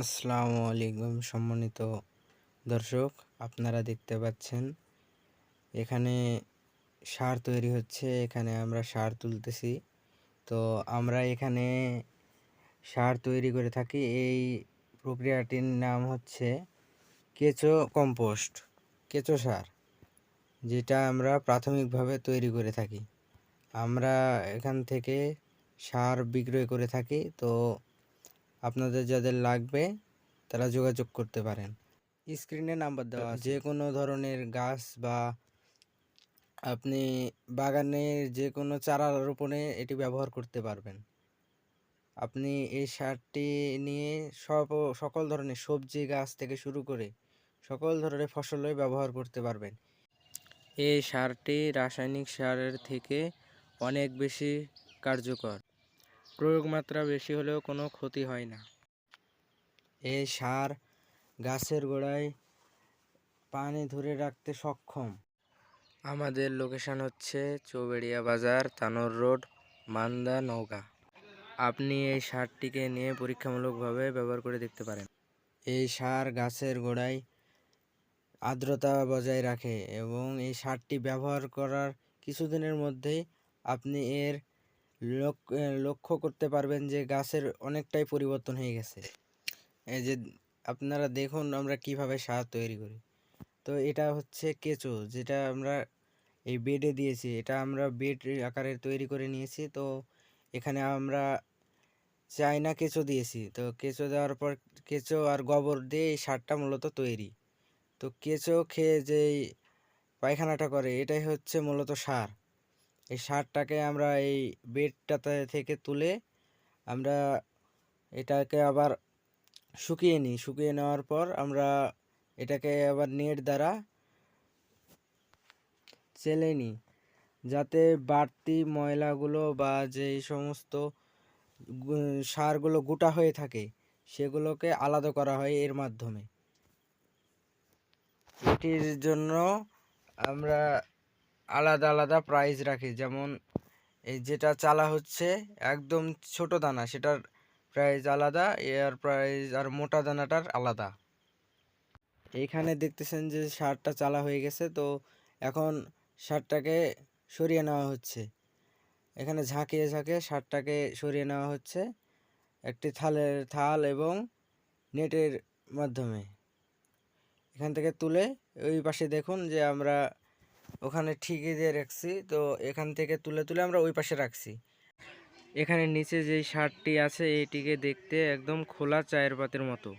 আসসালামু আলাইকুম সম্মানিত দর্শক, আপনারা দেখতে পাচ্ছেন এখানে সার তৈরি হচ্ছে, এখানে আমরা সার তুলতেছি। তো আমরা এখানে সার তৈরি করে থাকি, এই প্রক্রিয়াটির নাম হচ্ছে কেঁচো কম্পোস্ট, কেঁচো সার, যেটা আমরা প্রাথমিকভাবে তৈরি করে থাকি। আমরা এখান থেকে সার বিক্রয় করে থাকি, তো আপনাদের যাদের লাগবে, তারা যোগাযোগ করতে পারেন। স্ক্রিনে নাম্বার দেওয়া যে কোনো ধরনের গাছ বা আপনি বাগানের যে কোনো চারা রোপণে এটি ব্যবহার করতে পারবেন। আপনি এই সারটি নিয়ে সব, সকল ধরনের সবজি গাছ থেকে শুরু করে সকল ধরনের ফসলে ব্যবহার করতে পারবেন। এই সারটি রাসায়নিক সারের থেকে অনেক বেশি কার্যকর। প্রয়োগ মাত্রা বেশি হলেও কোনো ক্ষতি হয় না। এই সার গাছের গোড়ায় পানি ধরে রাখতে সক্ষম। আমাদের লোকেশান হচ্ছে চৌবেড়িয়া বাজার, তানোর রোড, মান্দা নৌকা আপনি এই সারটিকে নিয়ে পরীক্ষামূলকভাবে ব্যবহার করে দেখতে পারেন। এই সার গাছের গোড়ায় আর্দ্রতা বজায় রাখে এবং এই সারটি ব্যবহার করার কিছুদিনের মধ্যেই আপনি এর লক্ষ্য করতে পারবেন যে গাছের অনেকটাই পরিবর্তন হয়ে গেছে। এই যে আপনারা দেখুন আমরা কীভাবে সার তৈরি করি। তো এটা হচ্ছে কেঁচো, যেটা আমরা এই বেডে দিয়েছি। এটা আমরা বেড আকারে তৈরি করে নিয়েছি। তো এখানে আমরা চায়না কেঁচো দিয়েছি। তো কেঁচো দেওয়ার পর কেঁচো আর গোবর দিয়ে এই সারটা মূলত তৈরি। তো কেঁচো খেয়ে যেই পায়খানাটা করে, এটাই হচ্ছে মূলত সার। এই সারটাকে আমরা এই বেডটাতে থেকে তুলে আমরা এটাকে আবার শুকিয়ে নিই। শুকিয়ে নেওয়ার পর আমরা এটাকে আবার নেট দ্বারা চেলে নিই, যাতে বাড়তি ময়লাগুলো বা যেই সমস্ত সারগুলো গোটা হয়ে থাকে, সেগুলোকে আলাদা করা হয় এর মাধ্যমে। এটির জন্য আমরা আলাদা আলাদা প্রাইস রাখি। যেমন এই যেটা চালা হচ্ছে একদম ছোট দানা, সেটার প্রাইস আলাদা, এর প্রাইস আর মোটা দানাটার আলাদা। এইখানে দেখতেছেন যে সারটা চালা হয়ে গেছে, তো এখন সারটাকে সরিয়ে নেওয়া হচ্ছে। এখানে ঝাঁকিয়ে ঝাঁকিয়ে সারটাকে সরিয়ে নেওয়া হচ্ছে একটি থালের থাল এবং নেটের মাধ্যমে। এখান থেকে তুলে ওই পাশে দেখুন যে আমরা ওখানে ঠিকই দিয়ে রাখছি। তো এখান থেকে তুলে তুলে আমরা ওই পাশে রাখছি। এখানে নিচে যেই শার্টটি আছে, এইটিকে দেখতে একদম খোলা চায়ের পাতের মতো।